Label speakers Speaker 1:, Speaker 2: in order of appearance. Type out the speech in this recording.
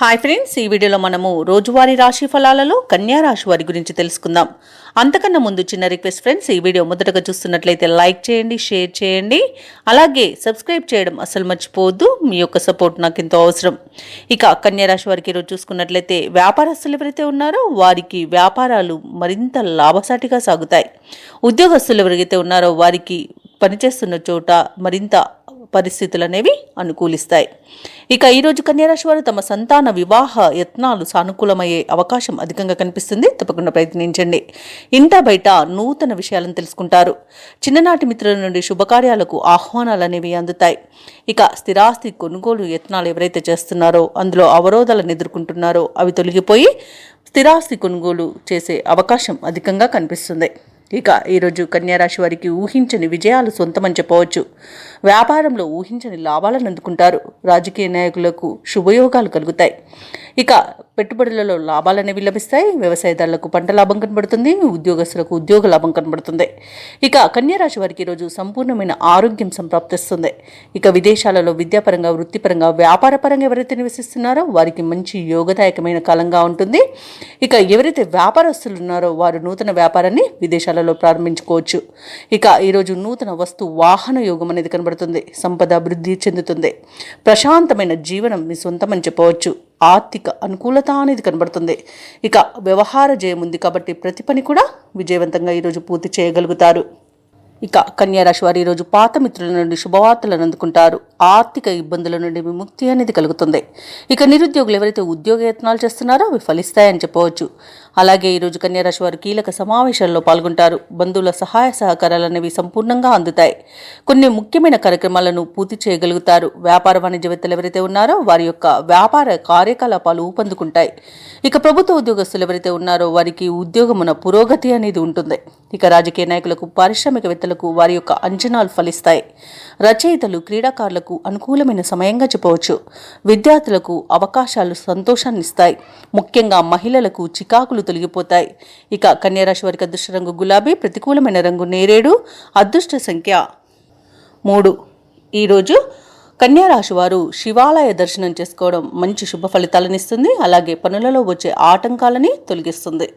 Speaker 1: Hi friends ఈ వీడియోలో మనము రోజువారీ రాశి ఫలాలలో కన్యా రాశి వారి గురించి తెలుసుకుందాం. అంతకన్నా ముందు చిన్న రిక్వెస్ట్ ఫ్రెండ్స్ ఈ వీడియో మొదటగా చూస్తున్నట్లయితే లైక్ చేయండి షేర్ చేయండి. అలాగే సబ్స్క్రైబ్ చేయడం అసలు మర్చిపోవద్దు మీ యొక్క సపోర్ట్ నాకు ఎంతో అవసరం. ఇక కన్యా రాశి వారికి ఈరోజు చూసుకున్నట్లయితే వ్యాపారస్తులు ఎవరైతే ఉన్నారో వారికి వ్యాపారాలు మరింత లాభసాటిగా సాగుతాయి. ఉద్యోగస్తులు ఎవరైతే ఉన్నారో వారికి పనిచేస్తున్న చోట మరింత పరిస్థితులు అనేవి అనుకూలిస్తాయి. ఇక ఈరోజు కన్యారాశి వారు తమ సంతాన వివాహ యత్నాలు సానుకూలమయ్యే అవకాశం అధికంగా కనిపిస్తుంది. తప్పకుండా ప్రయత్నించండి. ఇంట బయట నూతన విషయాలను తెలుసుకుంటారు. చిన్ననాటి మిత్రుల నుండి శుభకార్యాలకు ఆహ్వానాలు అనేవి అందుతాయి. ఇక స్థిరాస్తి కొనుగోలు యత్నాలు ఎవరైతే చేస్తున్నారో అందులో అవరోధాలను ఎదుర్కొంటున్నారో అవి తొలగిపోయి స్థిరాస్తి కొనుగోలు చేసే అవకాశం అధికంగా కనిపిస్తుంది. ఇక ఈరోజు కన్యారాశి వారికి ఊహించని విజయాలు సొంతమని చెప్పవచ్చు. వ్యాపారంలో ఊహించని లాభాలను అందుకుంటారు. రాజకీయ నాయకులకు శుభయోగాలు కలుగుతాయి. ఇక పెట్టుబడులలో లాభాలు అనేవి లభిస్తాయి వ్యవసాయదారులకు పంట లాభం కనబడుతుంది ఉద్యోగస్తులకు ఉద్యోగ లాభం కనబడుతుంది. ఇక కన్యారాశి వారికి ఈరోజు సంపూర్ణమైన ఆరోగ్యం సంప్రాప్తిస్తుంది. ఇక విదేశాలలో విద్యాపరంగా వృత్తిపరంగా వ్యాపారపరంగా ఎవరైతే నివసిస్తున్నారో వారికి మంచి యోగదాయకమైన కాలంగా ఉంటుంది. ఇక ఎవరైతే వ్యాపారస్తులు ఉన్నారో వారు నూతన వ్యాపారాన్ని విదేశాలలో ప్రారంభించుకోవచ్చు. ఇక ఈరోజు నూతన వస్తు వాహన యోగం అనేది కనబడుతుంది. సంపద అభివృద్ధి చెందుతుంది. ప్రశాంతమైన జీవనం మీ సొంతమని చెప్పవచ్చు. ఆర్థిక అనుకూలత అనేది కనబడుతుంది. ఇక వ్యవహార జయం ఉంది కాబట్టి ప్రతి పని కూడా విజయవంతంగా ఈరోజు పూర్తి చేయగలుగుతారు. ఇక కన్యారాశి వారు ఈరోజు పాత మిత్రుల నుండి శుభవార్తలను అందుకుంటారు. ఆర్థిక ఇబ్బందుల నుండి విముక్తి అనేది కలుగుతుంది. ఇక నిరుద్యోగులు ఎవరైతే ఉద్యోగ యత్నాలు చేస్తున్నారో అవి ఫలిస్తాయని చెప్పవచ్చు. అలాగే ఈరోజు కన్యారాశి వారు కీలక సమావేశాల్లో పాల్గొంటారు. బంధువుల సహాయ సహకారాలు అనేవి సంపూర్ణంగా అందుతాయి. కొన్ని ముఖ్యమైన కార్యక్రమాలను పూర్తి చేయగలుగుతారు. వ్యాపార వాణిజ్యవేత్తలు ఎవరైతే ఉన్నారో వారి యొక్క వ్యాపార కార్యకలాపాలు ఊపందుకుంటాయి. ఇక ప్రభుత్వ ఉద్యోగస్తులు ఎవరైతే ఉన్నారో వారికి ఉద్యోగమున పురోగతి అనేది ఉంటుంది. ఇక రాజకీయ నాయకులకు పారిశ్రామికవేత్తలకు వారి యొక్క అంచనాలు ఫలిస్తాయి. రచయితలు క్రీడాకారులకు అనుకూలమైన సమయంగా చెప్పవచ్చు. విద్యార్థులకు అవకాశాలు సంతోషాన్ని ఇస్తాయి ముఖ్యంగా మహిళలకు చికాకులు తొలగిపోతాయి. ఇక కన్యారాశి వారికి అదృష్ట రంగు గులాబీ ప్రతికూలమైన రంగు నేరేడు అదృష్ట సంఖ్య మూడు. ఈరోజు కన్యారాశి వారు శివాలయ దర్శనం చేసుకోవడం మంచి శుభ ఫలితాలను ఇస్తుంది అలాగే పనులలో వచ్చే ఆటంకాలని తొలగిస్తుంది.